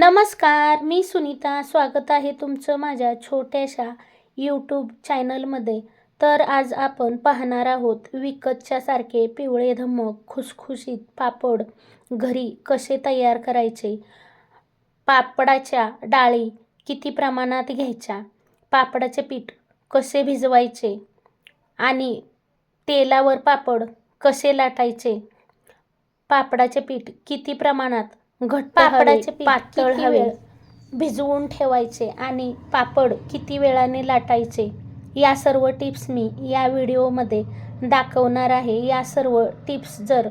नमस्कार मी सुनीता. स्वागत आहे तुमचं माझ्या छोट्याशा यूट्यूब चॅनलमध्ये तर आज आपण पाहणार आहोत विकतच्या सारखे पिवळे धमक खुसखुशीत पापड घरी कसे तयार करायचे? पापडाच्या डाळी किती प्रमाणात घ्यायच्या? पापडाचे पीठ कसे भिजवायचे? आणि तेलावर पापड कसे लाटायचे? पापडाचे पीठ किती प्रमाणात घट्ट पापडाचे पीठ पातळ किती हवे. वेळ भिजवून ठेवायचे आणि पापड किती वेळाने लाटायचे या सर्व टिप्स मी या व्हिडिओमध्ये दाखवणार आहे. या सर्व टिप्स जर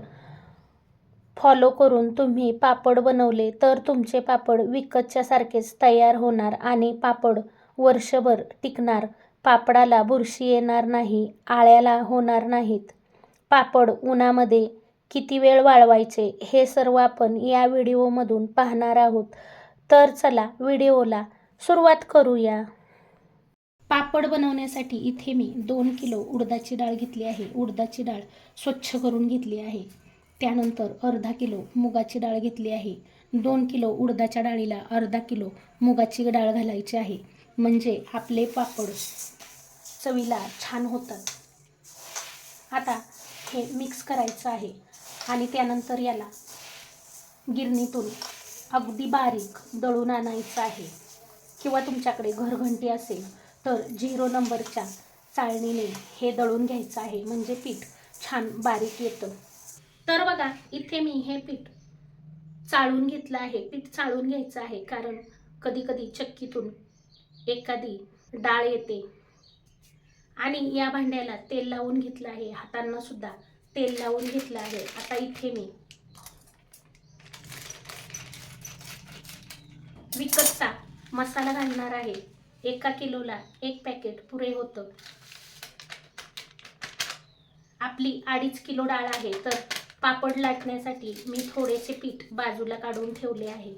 फॉलो करून तुम्ही पापड बनवले तर तुमचे पापड विकतच्या सारखेच तयार होणार आणि पापड वर्षभर टिकणार. पापडाला बुरशी येणार नाही आळ्याला होणार नाहीत. पापड उन्हामध्ये किती वेळ वाळवायचे हे सर्व आपण या व्हिडिओमधून पाहणार आहोत. तर चला व्हिडिओला सुरुवात करूया. पापड बनवण्यासाठी इथे मी दोन किलो उडदाची डाळ घेतली आहे. उडदाची डाळ स्वच्छ करून घेतली आहे. त्यानंतर अर्धा किलो मुगाची डाळ घेतली आहे. दोन किलो उडदाच्या डाळीला अर्धा किलो मुगाची डाळ घालायची आहे. म्हणजे आपले पापड चवीला छान होतात. आता हे मिक्स करायचं आहे. आणि त्यानंतर याला गिरणीतून अगदी बारीक दळून आणायचं आहे. किंवा तुमच्याकडे घरघंटी असेल तर झिरो नंबरच्या चाळणीने हे दळून घ्यायचं आहे. म्हणजे पीठ छान बारीक येतं. तर बघा इथे मी हे पीठ चाळून घेतलं आहे. पीठ चाळून घ्यायचं आहे कारण कधी कधी चक्कीतून एखादी डाळ येते. आणि या भांड्याला तेल लावून घेतलं आहे. हातांना सुद्धा तेल लावून घेतलं आहे. आता इथे मी विकतचा मसाला घालणार आहे. एका किलोला एक पॅकेट पुरे होतं. आपली अडीच किलो डाळ आहे तर पापड लाटण्यासाठी मी थोडेसे पीठ बाजूला काढून ठेवले आहे.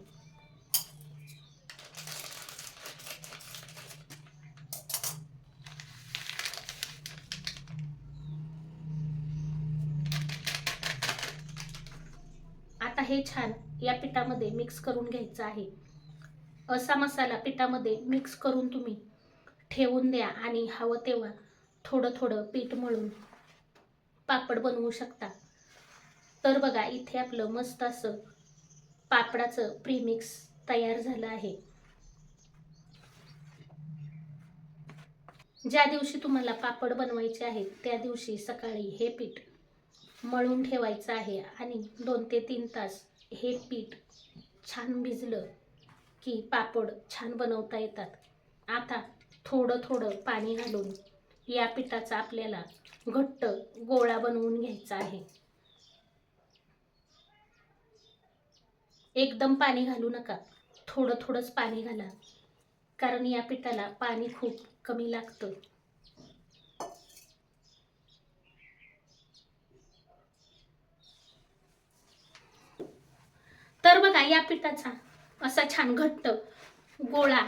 हे छान या पिठामध्ये मिक्स करून घ्यायचं आहे. असा मसाला पिठामध्ये मिक्स करून तुम्ही ठेवून द्या आणि हवं तेव्हा थोडं थोडं पीठ मळून पापड बनवू शकता. तर बघा इथे आपलं मस्त असं पापडाचं प्रीमिक्स तयार झालं आहे. ज्या दिवशी तुम्हाला पापड बनवायचे आहेत त्या दिवशी सकाळी हे पीठ मळून ठेवायचं आहे आणि दोन ते तीन तास हे पीठ छान भिजलं की पापड छान बनवता येतात. आता थोडं थोडं पाणी घालून या पिठाचा आपल्याला घट्ट गोळा बनवून घ्यायचा आहे. एकदम पाणी घालू नका. थोडं थोडंच पाणी घाला. कारण या पिठाला पाणी खूप कमी लागतं तर बघा या पिठाचा असा छान घट्ट गोळा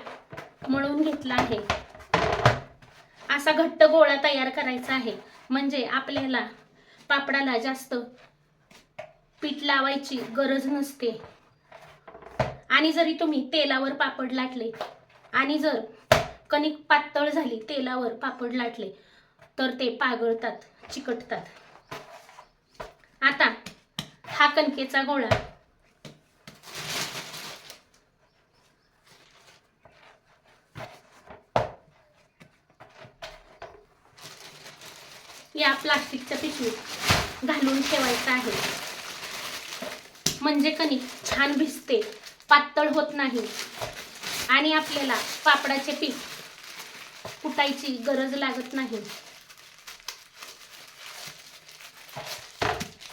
मळून घेतला आहे. असा घट्ट गोळा तयार करायचा आहे. म्हणजे आपल्याला पापडाला जास्त पीठ लावायची गरज नसते. आणि जरी तुम्ही तेलावर पापड लाटले आणि जर कणिक पातळ झाली तेलावर पापड लाटले तर ते पागळतात चिकटतात. आता हा कणकेचा गोळा या प्लास्टिकच्या पिशवीत घालून ठेवायचं आहे. म्हणजे कणिक छान भिजते पातळ होत नाही. आणि आपल्याला पापडाचे पीठ कुटायची गरज लागत नाही.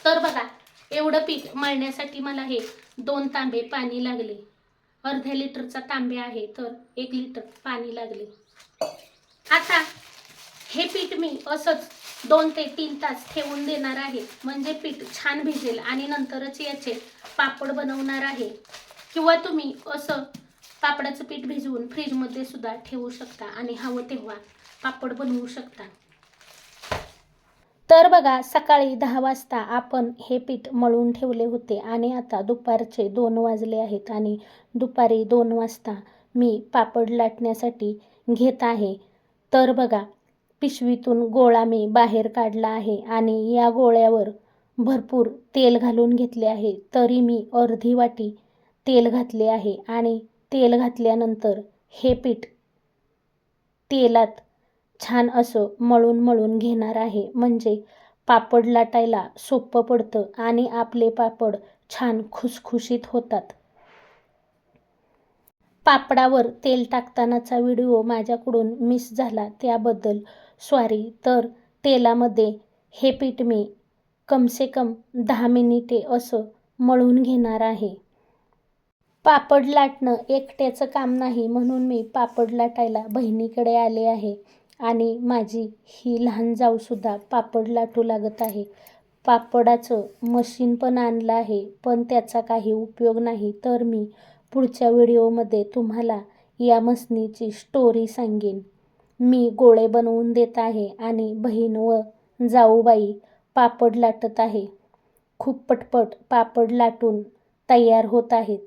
तर बघा एवढं पीठ मळण्यासाठी मला हे दोन तांबे पाणी लागले. अर्ध्या लिटरचा तांबे आहे तर एक लिटर पाणी लागले. आता हे पीठ मी असंच दोन ते तीन तास ठेवून देणार आहे. म्हणजे पीठ छान भिजेल आणि नंतरच याचे पापड बनवणार आहे. किंवा तुम्ही असं पापडाचं पीठ भिजवून फ्रीजमध्ये सुद्धा ठेवू शकता आणि हवं तेव्हा पापड बनवू शकता. तर बघा सकाळी दहा वाजता आपण हे पीठ मळून ठेवले होते आणि आता दुपारचे दोन वाजले आहेत आणि दुपारी दोन वाजता मी पापड लाटण्यासाठी घेत आहे. तर बघा पिशवीतून गोळा मी बाहेर काढला आहे आणि या गोळ्यावर भरपूर तेल घालून घेतले आहे. तरी मी अर्धी वाटी तेल घातले आहे आणि तेल घातल्यानंतर हे पीठ तेलात छान असं मळून मळून घेणार आहे. म्हणजे पापड लाटायला सोपं पडतं आणि आपले पापड छान खुसखुशीत होतात. पापडावर तेल टाकतानाचा व्हिडिओ माझ्याकडून मिस झाला. त्याबद्दल सॉरी तर तेलामध्ये हे पीठ मी कमसे कम दहा मिनिटे असं मळून घेणार आहे. पापड लाटणं एकट्याचं काम नाही म्हणून मी पापड लाटायला बहिणीकडे आले आहे आणि माझी ही लहान जाऊसुद्धा पापड लाटू लागत आहे. पापडाचं मशीन पण आणलं आहे पण त्याचा काही उपयोग नाही. तर मी पुढच्या व्हिडिओमध्ये तुम्हाला या मशनीची स्टोरी सांगेन. मी गोळे बनवून देत आहे आणि बहीण व जाऊबाई पापड लाटत आहे. खूप पटपट पापड लाटून तयार होत आहेत.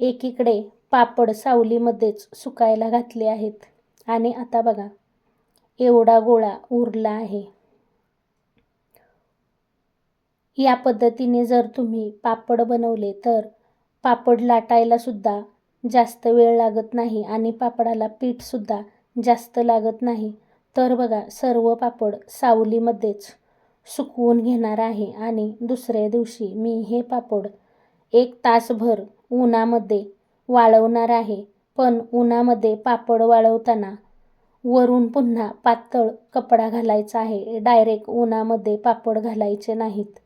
एकीकडे पापड सावलीमध्येच सुकायला घातले आहेत आणि आता बघा एवढा गोळा उरला आहे. या पद्धतीने जर तुम्ही पापड बनवले तर पापड लाटायला सुद्धा जास्त वेळ लागत नाही आणि पापडाला पीठसुद्धा जास्त लागत नाही. तर बघा सर्व पापड सावलीमध्येच सुकवून घेणार आहे आणि दुसऱ्या दिवशी मी हे पापड एक तासभर उन्हामध्ये वाळवणार आहे. पण उन्हामध्ये पापड वाळवताना वरून पुन्हा पातळ कपडा घालायचा आहे. डायरेक्ट उन्हामध्ये पापड घालायचे नाहीत.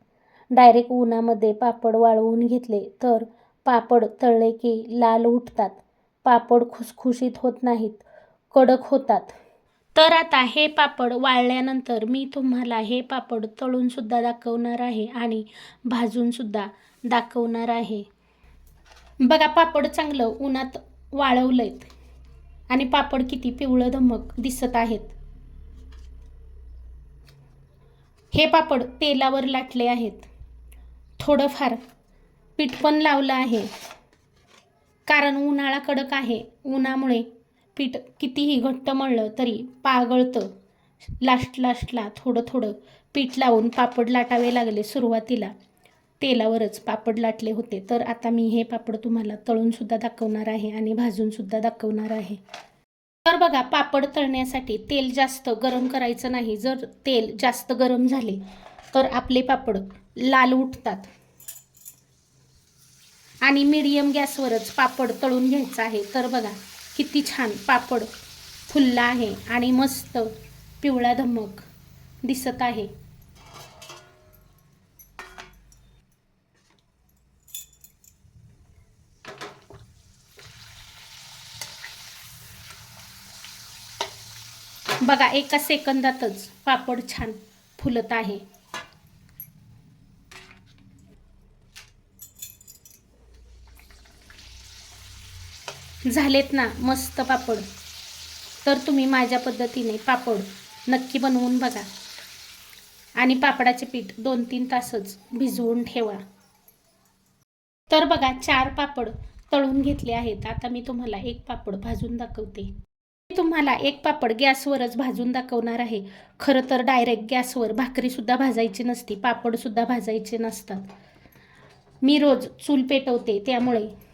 डायरेक्ट उन्हामध्ये पापड वाळवून घेतले तर पापड तळले की लाल उठतात. पापड खुसखुशीत होत नाहीत. कडक होतात. तर आता हे पापड वाळल्यानंतर मी तुम्हाला हे पापड तळूनसुद्धा दाखवणार आहे आणि भाजूनसुद्धा दाखवणार आहे. बघा पापड चांगलं उन्हात वाळवलंयत आणि पापड किती पिवळं धमक दिसत आहेत. हे पापड तेलावर लाटले आहेत. थोडंफार पीठ पण लावलं आहे. कारण उन्हाळा कडक आहे. उन्हामुळे पीठ कितीही घट्ट मळलं तरी पागळतं. लास्ट लास्टला थोडं थोडं पीठ लावून पापड लाटावे लागले सुरुवातीला. तेलावरच पापड लाटले होते. तर आता मी हे पापड तुम्हाला तळूनसुद्धा दाखवणार आहे आणि भाजूनसुद्धा दाखवणार आहे. तर बघा पापड तळण्यासाठी तेल जास्त गरम करायचं नाही. जर तेल जास्त गरम झाले तर आपले पापड लाल उठतात. आणि मीडियम गॅसवरच पापड तळून घ्यायचं आहे. तर बघा किती छान पापड फुलला आहे आणि मस्त पिवळा धमक दिसत आहे. बघा एका सेकंदातच पापड छान फुलत आहे. झालेत ना मस्त पापड. तर तुम्ही माझ्या पद्धतीने पापड नक्की बनवून बघा. आणि पापडाचे पीठ दोन तीन तासच भिजवून ठेवा. तर बघा चार पापड तळून घेतले आहेत. आता मी तुम्हाला एक पापड भाजून दाखवते. मी तुम्हाला एक पापड गॅसवरच भाजून दाखवणार आहे. खरं तर डायरेक्ट गॅसवर भाकरीसुद्धा भाजायची नसती पापडसुद्धा भाजायचे नसतात. मी रोज चूल पेटवते त्यामुळे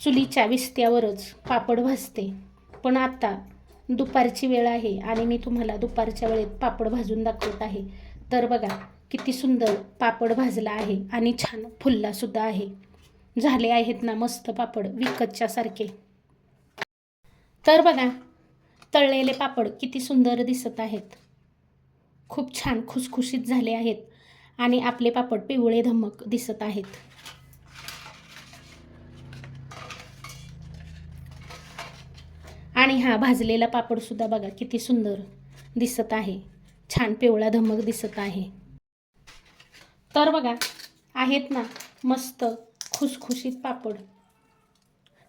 चुलीच्या विस्त्यावरच पापड भाजते. पण आता दुपारची वेळ आहे आणि मी तुम्हाला दुपारच्या वेळेत पापड भाजून दाखवत आहे. तर बघा किती सुंदर पापड भाजला आहे आणि छान फुललासुद्धा आहे. झाले आहेत ना मस्त पापड विकतच्यासारखे तर बघा तळलेले पापड किती सुंदर दिसत आहेत. खूप छान खुसखुशीत झाले आहेत आणि आपले पापड पिवळे धमक दिसत आहेत. आणि हा भाजलेला पापडसुद्धा बघा किती सुंदर दिसत आहे. छान पिवळा धमक दिसत आहे. तर बघा आहेत ना मस्त खुसखुशीत पापड.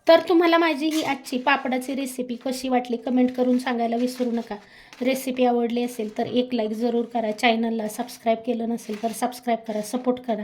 तर तुम्हाला माझी ही आजची पापडाची रेसिपी कशी वाटली कमेंट करून सांगायला विसरू नका. रेसिपी आवडली असेल तर एक लाईक जरूर करा. चॅनलला सबस्क्राईब केलं नसेल तर सबस्क्राईब करा सपोर्ट करा.